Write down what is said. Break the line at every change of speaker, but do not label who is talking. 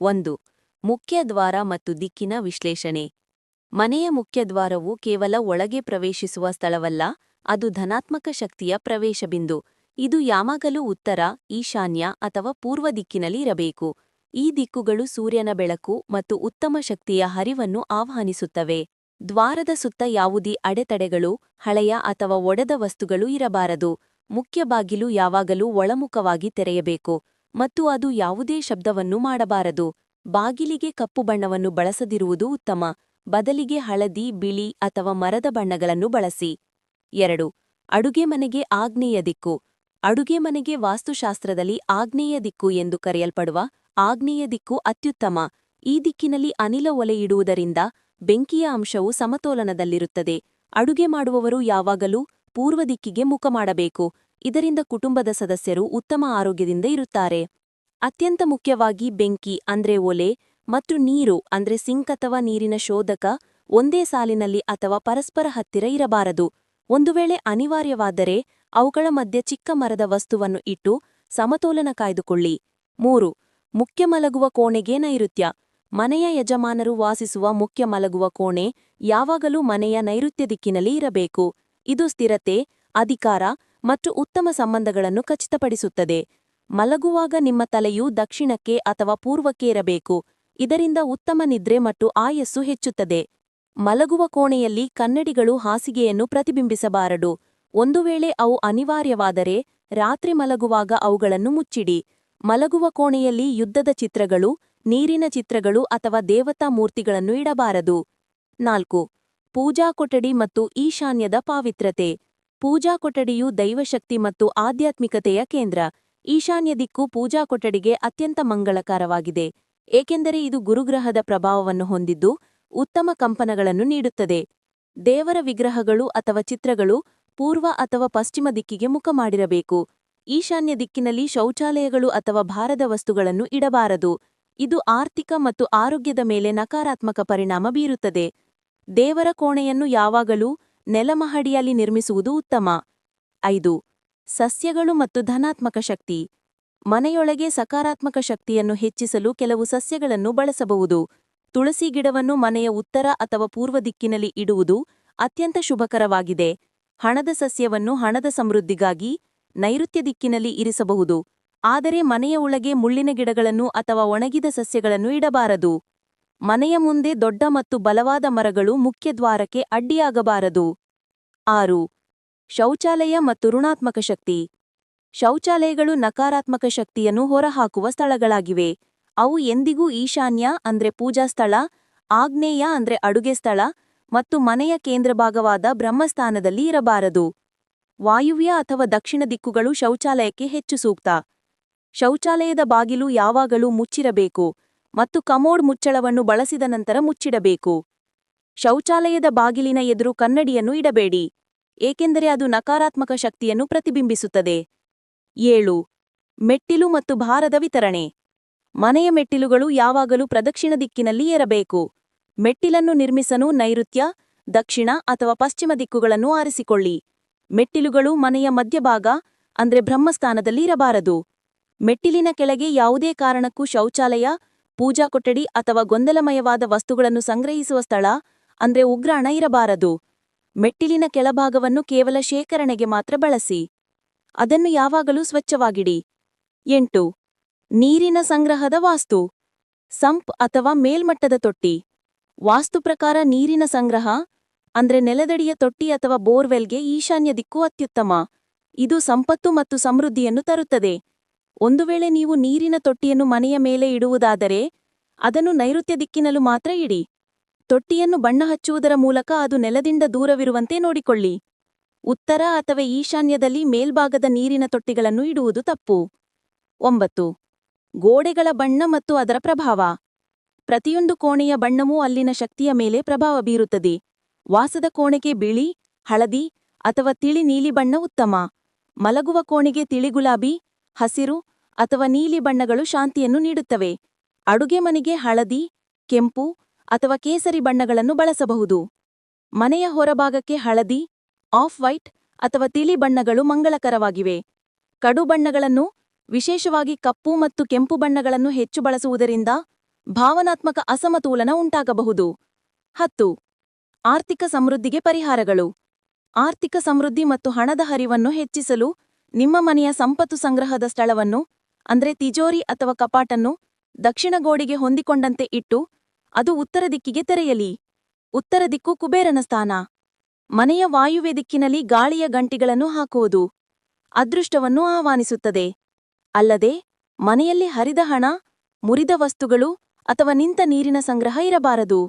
ಒಂದು, ಮುಖ್ಯದ್ವಾರ ಮತ್ತು ದಿಕ್ಕಿನ ವಿಶ್ಲೇಷಣೆ. ಮನೆಯ ಮುಖ್ಯದ್ವಾರವು ಕೇವಲ ಒಳಗೆ ಪ್ರವೇಶಿಸುವ ಸ್ಥಳವಲ್ಲ, ಅದು ಧನಾತ್ಮಕ ಶಕ್ತಿಯ ಪ್ರವೇಶ ಬಿಂದು. ಇದು ಯಾವಾಗಲೂ ಉತ್ತರ, ಈಶಾನ್ಯ ಅಥವಾ ಪೂರ್ವ ದಿಕ್ಕಿನಲ್ಲಿ ಇರಬೇಕು ಈ ದಿಕ್ಕುಗಳು ಸೂರ್ಯನ ಬೆಳಕು ಮತ್ತು ಉತ್ತಮ ಶಕ್ತಿಯ ಹರಿವನ್ನು ಆಹ್ವಾನಿಸುತ್ತವೆ. ದ್ವಾರದ ಸುತ್ತ ಯಾವುದೇ ಅಡೆತಡೆಗಳು, ಹಳೆಯ ಅಥವಾ ಒಡೆದ ವಸ್ತುಗಳು ಇರಬಾರದು. ಮುಖ್ಯ ಬಾಗಿಲು ಯಾವಾಗಲೂ ಒಳಮುಖವಾಗಿ ತೆರೆಯಬೇಕು. ಮತ್ತು ಅದು ಯಾವುದೇ ಶಬ್ದವನ್ನು ಮಾಡಬಾರದು. ಬಾಗಿಲಿಗೆ ಕಪ್ಪು ಬಣ್ಣವನ್ನು ಬಳಸದಿರುವುದು ಉತ್ತಮ. ಬದಲಿಗೆ ಹಳದಿ, ಬಿಳಿ ಅಥವಾ ಮರದ ಬಣ್ಣಗಳನ್ನು ಬಳಸಿ. ಎರಡು, ಅಡುಗೆ ಮನೆಗೆ ಆಗ್ನೇಯ ದಿಕ್ಕು. ಅಡುಗೆ ಮನೆಗೆ ವಾಸ್ತುಶಾಸ್ತ್ರದಲ್ಲಿ ಆಗ್ನೇಯ ದಿಕ್ಕು ಎಂದು ಕರೆಯಲ್ಪಡುವ ಆಗ್ನೇಯ ದಿಕ್ಕು ಅತ್ಯುತ್ತಮ. ಈ ದಿಕ್ಕಿನಲ್ಲಿ ಅನಿಲ ಒಲೆ ಇಡುವುದರಿಂದ ಬೆಂಕಿಯ ಅಂಶವು ಸಮತೋಲನದಲ್ಲಿರುತ್ತದೆ. ಅಡುಗೆ ಮಾಡುವವರು ಯಾವಾಗಲೂ ಪೂರ್ವ ದಿಕ್ಕಿಗೆ ಮುಖ ಮಾಡಬೇಕು. ಇದರಿಂದ ಕುಟುಂಬದ ಸದಸ್ಯರು ಉತ್ತಮ ಆರೋಗ್ಯದಿಂದ ಇರುತ್ತಾರೆ. ಅತ್ಯಂತ ಮುಖ್ಯವಾಗಿ ಬೆಂಕಿ, ಅಂದ್ರೆ ಒಲೆ, ಮತ್ತು ನೀರು, ಅಂದ್ರೆ ಸಿಂಕ್ ಅಥವಾ ನೀರಿನ ಶೋಧಕ, ಒಂದೇ ಸಾಲಿನಲ್ಲಿ ಅಥವಾ ಪರಸ್ಪರ ಹತ್ತಿರ ಇರಬಾರದು. ಒಂದು ವೇಳೆ ಅನಿವಾರ್ಯವಾದರೆ, ಅವುಗಳ ಮಧ್ಯೆ ಚಿಕ್ಕ ಮರದ ವಸ್ತುವನ್ನು ಇಟ್ಟು ಸಮತೋಲನ ಕಾಯ್ದುಕೊಳ್ಳಿ. ಮೂರು, ಮುಖ್ಯ ಮಲಗುವ ಕೋಣೆಗೆ ನೈಋತ್ಯ. ಮನೆಯ ಯಜಮಾನರು ವಾಸಿಸುವ ಮುಖ್ಯ ಮಲಗುವ ಕೋಣೆ ಯಾವಾಗಲೂ ಮನೆಯ ನೈಋತ್ಯ ದಿಕ್ಕಿನಲ್ಲಿ ಇರಬೇಕು. ಇದು ಸ್ಥಿರತೆ ಅಧಿಕಾರ ಮತ್ತು ಉತ್ತಮ ಸಂಬಂಧಗಳನ್ನು ಖಚಿತಪಡಿಸುತ್ತದೆ. ಮಲಗುವಾಗ ನಿಮ್ಮ ತಲೆಯು ದಕ್ಷಿಣಕ್ಕೆ ಅಥವಾ ಪೂರ್ವಕ್ಕೆ ಇರಬೇಕು. ಇದರಿಂದ ಉತ್ತಮ ನಿದ್ರೆ ಮತ್ತು ಆಯಸ್ಸು ಹೆಚ್ಚುತ್ತದೆ. ಮಲಗುವ ಕೋಣೆಯಲ್ಲಿ ಕನ್ನಡಿಗಳು ಹಾಸಿಗೆಯನ್ನು ಪ್ರತಿಬಿಂಬಿಸಬಾರದು. ಒಂದು ವೇಳೆ ಅವು ಅನಿವಾರ್ಯವಾದರೆ ರಾತ್ರಿ ಮಲಗುವಾಗ ಅವುಗಳನ್ನು ಮುಚ್ಚಿಡಿ. ಮಲಗುವ ಕೋಣೆಯಲ್ಲಿ ಯುದ್ಧದ ಚಿತ್ರಗಳು, ನೀರಿನ ಚಿತ್ರಗಳು ಅಥವಾ ದೇವತಾ ಮೂರ್ತಿಗಳನ್ನು ಇಡಬಾರದು. ನಾಲ್ಕು. ಪೂಜಾ ಕೊಠಡಿ ಮತ್ತು ಈಶಾನ್ಯದ ಪಾವಿತ್ರತೆ ಪೂಜಾ ಕೊಠಡಿಯು ದೈವಶಕ್ತಿ ಮತ್ತು ಆಧ್ಯಾತ್ಮಿಕತೆಯ ಕೇಂದ್ರ. ಈಶಾನ್ಯ ದಿಕ್ಕು ಪೂಜಾ ಕೊಠಡಿಗೆ ಅತ್ಯಂತ ಮಂಗಳಕರವಾಗಿದೆ. ಏಕೆಂದರೆ ಇದು ಗುರುಗ್ರಹದ ಪ್ರಭಾವವನ್ನು ಹೊಂದಿದ್ದು ಉತ್ತಮ ಕಂಪನಗಳನ್ನು ನೀಡುತ್ತದೆ. ದೇವರ ವಿಗ್ರಹಗಳು ಅಥವಾ ಚಿತ್ರಗಳು ಪೂರ್ವ ಅಥವಾ ಪಶ್ಚಿಮ ದಿಕ್ಕಿಗೆ ಮುಖ ಮಾಡಿರಬೇಕು. ಈಶಾನ್ಯ ದಿಕ್ಕಿನಲ್ಲಿ ಶೌಚಾಲಯಗಳು ಅಥವಾ ಭಾರದ ವಸ್ತುಗಳನ್ನು ಇಡಬಾರದು. ಇದು ಆರ್ಥಿಕ ಮತ್ತು ಆರೋಗ್ಯದ ಮೇಲೆ ನಕಾರಾತ್ಮಕ ಪರಿಣಾಮ ಬೀರುತ್ತದೆ. ದೇವರ ಕೋಣೆಯನ್ನು ಯಾವಾಗಲೂ ನೆಲಮಹಡಿಯಲ್ಲಿ ನಿರ್ಮಿಸುವುದು ಉತ್ತಮ. ಐದು, ಸಸ್ಯಗಳು ಮತ್ತು ಧನಾತ್ಮಕ ಶಕ್ತಿ. ಮನೆಯೊಳಗೆ ಸಕಾರಾತ್ಮಕ ಶಕ್ತಿಯನ್ನು ಹೆಚ್ಚಿಸಲು ಕೆಲವು ಸಸ್ಯಗಳನ್ನು ಬಳಸಬಹುದು. ತುಳಸಿ ಗಿಡವನ್ನು ಮನೆಯ ಉತ್ತರ ಅಥವಾ ಪೂರ್ವ ದಿಕ್ಕಿನಲ್ಲಿ ಇಡುವುದು ಅತ್ಯಂತ ಶುಭಕರವಾಗಿದೆ. ಹಣದ ಸಸ್ಯವನ್ನು ಹಣದ ಸಮೃದ್ಧಿಗಾಗಿ ನೈಋತ್ಯ ದಿಕ್ಕಿನಲ್ಲಿ ಇರಿಸಬಹುದು. ಆದರೆ ಮನೆಯ ಒಳಗೆ ಮುಳ್ಳಿನ ಗಿಡಗಳನ್ನು ಅಥವಾ ಒಣಗಿದ ಸಸ್ಯಗಳನ್ನು ಇಡಬಾರದು. ಮನೆಯ ಮುಂದೆ ದೊಡ್ಡ ಮತ್ತು ಬಲವಾದ ಮರಗಳು ಮುಖ್ಯದ್ವಾರಕ್ಕೆ ಅಡ್ಡಿಯಾಗಬಾರದು. ಆರು, ಶೌಚಾಲಯ ಮತ್ತು ಋಣಾತ್ಮಕ ಶಕ್ತಿ. ಶೌಚಾಲಯಗಳು ನಕಾರಾತ್ಮಕ ಶಕ್ತಿಯನ್ನು ಹೊರಹಾಕುವ ಸ್ಥಳಗಳಾಗಿವೆ. ಅವು ಎಂದಿಗೂ ಈಶಾನ್ಯ ಅಂದ್ರೆ ಪೂಜಾ ಸ್ಥಳ, ಆಗ್ನೇಯ ಅಂದ್ರೆ ಅಡುಗೆ ಸ್ಥಳ ಮತ್ತು ಮನೆಯ ಕೇಂದ್ರಭಾಗವಾದ ಬ್ರಹ್ಮಸ್ಥಾನದಲ್ಲಿ ಇರಬಾರದು. ವಾಯುವ್ಯ ಅಥವಾ ದಕ್ಷಿಣ ದಿಕ್ಕುಗಳು ಶೌಚಾಲಯಕ್ಕೆ ಹೆಚ್ಚು ಸೂಕ್ತ. ಶೌಚಾಲಯದ ಬಾಗಿಲು ಯಾವಾಗಲೂ ಮುಚ್ಚಿರಬೇಕು. ಮತ್ತು ಕಮೋಡ್ ಮುಚ್ಚಳವನ್ನು ಬಳಸಿದ ನಂತರ ಮುಚ್ಚಿಡಬೇಕು. ಶೌಚಾಲಯದ ಬಾಗಿಲಿನ ಎದುರು ಕನ್ನಡಿಯನ್ನು ಇಡಬೇಡಿ, ಏಕೆಂದರೆ ಅದು ನಕಾರಾತ್ಮಕ ಶಕ್ತಿಯನ್ನು ಪ್ರತಿಬಿಂಬಿಸುತ್ತದೆ. ಏಳು. ಮೆಟ್ಟಿಲು ಮತ್ತು ಭಾರದ ವಿತರಣೆ. ಮನೆಯ ಮೆಟ್ಟಿಲುಗಳು ಯಾವಾಗಲೂ ಪ್ರದಕ್ಷಿಣ ದಿಕ್ಕಿನಲ್ಲಿ ಏರಬೇಕು. ಮೆಟ್ಟಿಲನ್ನು ನಿರ್ಮಿಸಲು ನೈಋತ್ಯ, ದಕ್ಷಿಣ ಅಥವಾ ಪಶ್ಚಿಮ ದಿಕ್ಕುಗಳನ್ನು ಆರಿಸಿಕೊಳ್ಳಿ. ಮೆಟ್ಟಿಲುಗಳು ಮನೆಯ ಮಧ್ಯಭಾಗ, ಅಂದ್ರೆ ಬ್ರಹ್ಮಸ್ಥಾನದಲ್ಲಿ ಇರಬಾರದು. ಮೆಟ್ಟಿಲಿನ ಕೆಳಗೆ ಯಾವುದೇ ಕಾರಣಕ್ಕೂ ಶೌಚಾಲಯ ಪೂಜಾ ಕೊಠಡಿ ಅಥವಾ ಗೊಂದಲಮಯವಾದ ವಸ್ತುಗಳನ್ನು ಸಂಗ್ರಹಿಸುವ ಸ್ಥಳ, ಅಂದ್ರೆ ಉಗ್ರಾಣ ಇರಬಾರದು. ಮೆಟ್ಟಿಲಿನ ಕೆಳಭಾಗವನ್ನು ಕೇವಲ ಶೇಖರಣೆಗೆ ಮಾತ್ರ ಬಳಸಿ. ಅದನ್ನು ಯಾವಾಗಲೂ ಸ್ವಚ್ಛವಾಗಿಡಿ. ಎಂಟು. ನೀರಿನ ಸಂಗ್ರಹದ ವಾಸ್ತು. ಸಂಪ್ ಅಥವಾ ಮೇಲ್ಮಟ್ಟದ ತೊಟ್ಟಿ. ವಾಸ್ತು ಪ್ರಕಾರ ನೀರಿನ ಸಂಗ್ರಹ, ಅಂದ್ರೆ ನೆಲದಡಿಯ ತೊಟ್ಟಿ ಅಥವಾ ಬೋರ್ವೆಲ್ಗೆ ಈಶಾನ್ಯ ದಿಕ್ಕು ಅತ್ಯುತ್ತಮ. ಇದು ಸಂಪತ್ತು ಮತ್ತು ಸಮೃದ್ಧಿಯನ್ನು ತರುತ್ತದೆ. ಒಂದು ವೇಳೆ ನೀವು ನೀರಿನ ತೊಟ್ಟಿಯನ್ನು ಮನೆಯ ಮೇಲೆ ಇಡುವುದಾದರೆ ಅದನ್ನು ನೈಋತ್ಯ ದಿಕ್ಕಿನಲ್ಲೂ ಮಾತ್ರ ಇಡಿ. ತೊಟ್ಟಿಯನ್ನು ಬಣ್ಣ ಹಚ್ಚುವುದರ ಮೂಲಕ ಅದು ನೆಲದಿಂದ ದೂರವಿರುವಂತೆ ನೋಡಿಕೊಳ್ಳಿ. ಉತ್ತರ ಅಥವಾ ಈಶಾನ್ಯದಲ್ಲಿ ಮೇಲ್ಭಾಗದ ನೀರಿನ ತೊಟ್ಟಿಗಳನ್ನು ಇಡುವುದು ತಪ್ಪು. ಒಂಬತ್ತು. ಗೋಡೆಗಳ ಬಣ್ಣ ಮತ್ತು ಅದರ ಪ್ರಭಾವ. ಪ್ರತಿಯೊಂದು ಕೋಣೆಯ ಬಣ್ಣವೂ ಅಲ್ಲಿನ ಶಕ್ತಿಯ ಮೇಲೆ ಪ್ರಭಾವ ಬೀರುತ್ತದೆ. ವಾಸದ ಕೋಣೆಗೆ ಬಿಳಿ, ಹಳದಿ ಅಥವಾ ತಿಳಿ ನೀಲಿ ಬಣ್ಣ ಉತ್ತಮ. ಮಲಗುವ ಕೋಣೆಗೆ ತಿಳಿ ಗುಲಾಬಿ, ಹಸಿರು ಅಥವಾ ನೀಲಿ ಬಣ್ಣಗಳು ಶಾಂತಿಯನ್ನು ನೀಡುತ್ತವೆ. ಅಡುಗೆ ಮನೆಗೆ ಹಳದಿ, ಕೆಂಪು ಅಥವಾ ಕೇಸರಿ ಬಣ್ಣಗಳನ್ನು ಬಳಸಬಹುದು. ಮನೆಯ ಹೊರಭಾಗಕ್ಕೆ ಹಳದಿ, ಆಫ್ ವೈಟ್ ಅಥವಾ ತಿಳಿ ಬಣ್ಣಗಳು ಮಂಗಳಕರವಾಗಿವೆ. ಕಡು ಬಣ್ಣಗಳನ್ನು, ವಿಶೇಷವಾಗಿ ಕಪ್ಪು ಮತ್ತು ಕೆಂಪು ಬಣ್ಣಗಳನ್ನು ಹೆಚ್ಚು ಬಳಸುವುದರಿಂದ ಭಾವನಾತ್ಮಕ ಅಸಮತೋಲನ ಉಂಟಾಗಬಹುದು. ಹತ್ತು, ಆರ್ಥಿಕ ಸಮೃದ್ಧಿಗೆ ಪರಿಹಾರಗಳು. ಆರ್ಥಿಕ ಸಮೃದ್ಧಿ ಮತ್ತು ಹಣದ ಹರಿವನ್ನು ಹೆಚ್ಚಿಸಲು ನಿಮ್ಮ ಮನೆಯ ಸಂಪತ್ತು ಸಂಗ್ರಹದ ಸ್ಥಳವನ್ನು ಅಂದ್ರೆ ತಿಜೋರಿ ಅಥವಾ ಕಪಾಟನ್ನು ದಕ್ಷಿಣ ಗೋಡೆಗೆ ಹೊಂದಿಕೊಂಡಂತೆ ಇಟ್ಟು ಅದು ಉತ್ತರ ದಿಕ್ಕಿಗೆ ತೆರೆಯಲಿ. ಉತ್ತರ ದಿಕ್ಕು ಕುಬೇರನ ಸ್ಥಾನ. ಮನೆಯ ವಾಯುವೆ ದಿಕ್ಕಿನಲ್ಲಿ ಗಾಳಿಯ ಗಂಟಿಗಳನ್ನು ಹಾಕುವುದು ಅದೃಷ್ಟವನ್ನು ಆಹ್ವಾನಿಸುತ್ತದೆ. ಅಲ್ಲದೆ ಮನೆಯಲ್ಲಿ ಹರಿದ ಹಣ, ಮುರಿದ ವಸ್ತುಗಳು ಅಥವಾ ನಿಂತ ನೀರಿನ ಸಂಗ್ರಹ ಇರಬಾರದು.